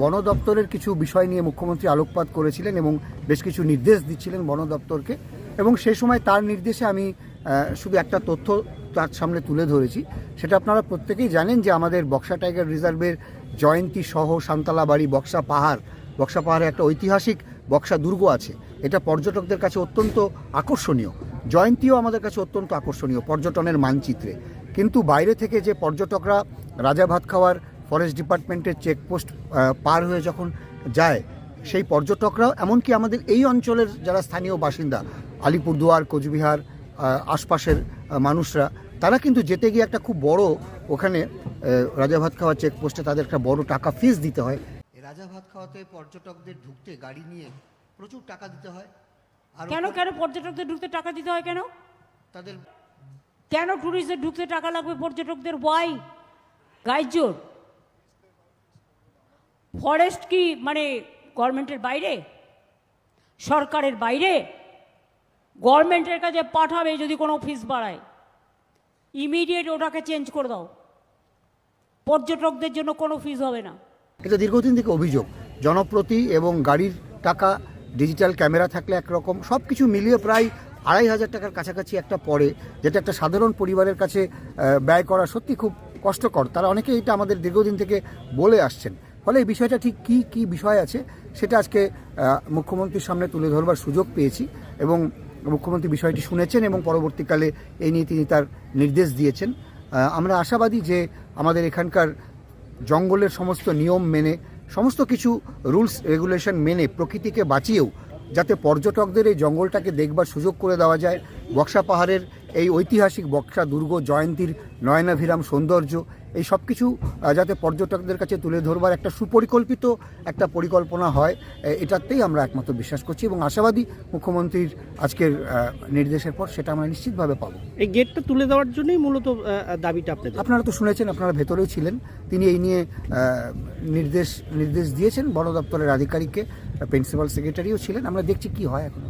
বন দপ্তরের কিছু বিষয় নিয়ে মুখ্যমন্ত্রী আলোকপাত করেছিলেন এবং বেশ কিছু নির্দেশ দিচ্ছিলেন বন দপ্তরকে। এবং সেই সময় তার নির্দেশে আমি শুধু একটা তথ্য তার সামনে তুলে ধরেছি। সেটা আপনারা প্রত্যেকেই জানেন যে আমাদের বক্সা টাইগার রিজার্ভের জয়ন্তী সহ সান্তালা বাড়ি বক্সা পাহাড়, বক্সা পাহাড়ে একটা ঐতিহাসিক বক্সা দুর্গ আছে। এটা পর্যটকদের কাছে অত্যন্ত আকর্ষণীয়। জয়ন্তীও আমাদের কাছে অত্যন্ত আকর্ষণীয় পর্যটনের মানচিত্রে। কিন্তু বাইরে থেকে যে পর্যটকরা রাজা ভাত খাওয়ার ফরেস্ট ডিপার্টমেন্টের চেকপোস্ট পার হয়ে যখন যায় সেই পর্যটকরাও এমনকি আমাদের এই অঞ্চলের যারা স্থানীয় বাসিন্দা আলিপুরদুয়ার কোচবিহার আশপাশের মানুষরা তারা কিন্তু যেতে গিয়ে একটা খুব বড় ওখানে রাজা ভাত খাওয়া চেকপোস্টে তাদের একটা বড় টাকা ফিস দিতে হয়। রাজা ভাত খাওয়াতে পর্যটকদের ঢুকতে গাড়ি নিয়ে প্রচুর টাকা দিতে হয়। আর কেন কেন পর্যটকদের ঢুকতে টাকা দিতে হয় কেন? তাদের কেন ট্যুরিস্টদের ঢুকতে টাকা লাগবে পর্যটকদের? ওয়াই গাইড জোর। ফরেস্ট কি মানে গভর্নমেন্টের বাইরে? সরকারের বাইরে? গভর্নমেন্টের কাছে পাঠাবে যদি কোনো ফিস বাড়ায়। ইমিডিয়েট ওটাকে চেঞ্জ করে দাও। পর্যটকদের জন্য কোনো ফিস হবে না। এটা দীর্ঘদিন থেকে অভিযোগ। জনপ্রতি এবং গাড়ির টাকা ডিজিটাল ক্যামেরা থাকলে একরকম সব কিছু মিলিয়ে প্রায় আড়াই হাজার টাকার কাছাকাছি একটা পড়ে যেটা একটা সাধারণ পরিবারের কাছে ব্যয় করা সত্যি খুব কষ্টকর। তারা অনেকে এটা আমাদের দীর্ঘদিন থেকে বলে আসছেন। ফলে এই বিষয়টা ঠিক কী কী বিষয় আছে, সেটা আজকে মুখ্যমন্ত্রীর সামনে তুলে ধরবার সুযোগ পেয়েছি এবং মুখ্যমন্ত্রী বিষয়টি শুনেছেন এবং পরবর্তীকালে এই নিয়ে তিনি তার নির্দেশ দিয়েছেন। আমরা আশাবাদী যে আমাদের এখানকার জঙ্গলের সমস্ত নিয়ম মেনে, সমস্ত কিছু রুলস, রেগুলেশন মেনে প্রকৃতিকে বাঁচিয়েও যাতে পর্যটকদের এই জঙ্গলটাকে দেখবার সুযোগ করে দেওয়া যায়, বক্সা পাহাড়ের এই ঐতিহাসিক বক্সা দুর্গ জয়ন্তীর নয়নাভিরাম সৌন্দর্য এই সব কিছু যাতে পর্যটকদের কাছে তুলে ধরবার একটা সুপরিকল্পিত একটা পরিকল্পনা হয় এটাতেই আমরা একমাত্র বিশ্বাস করছি এবং আশাবাদী মুখ্যমন্ত্রীর আজকের নির্দেশের পর সেটা আমরা নিশ্চিতভাবে পাবো। এই গেটটা তুলে দেওয়ার জন্যই মূলত দাবিটা আপনাদের? আপনারা তো শুনেছেন আপনারা ভেতরেও ছিলেন। তিনি এই নিয়ে নির্দেশ নির্দেশ দিয়েছেন। বন দপ্তরের আধিকারিককে প্রিন্সিপাল সেক্রেটারিও ছিলেন। আমরা দেখছি কি হয় এখন।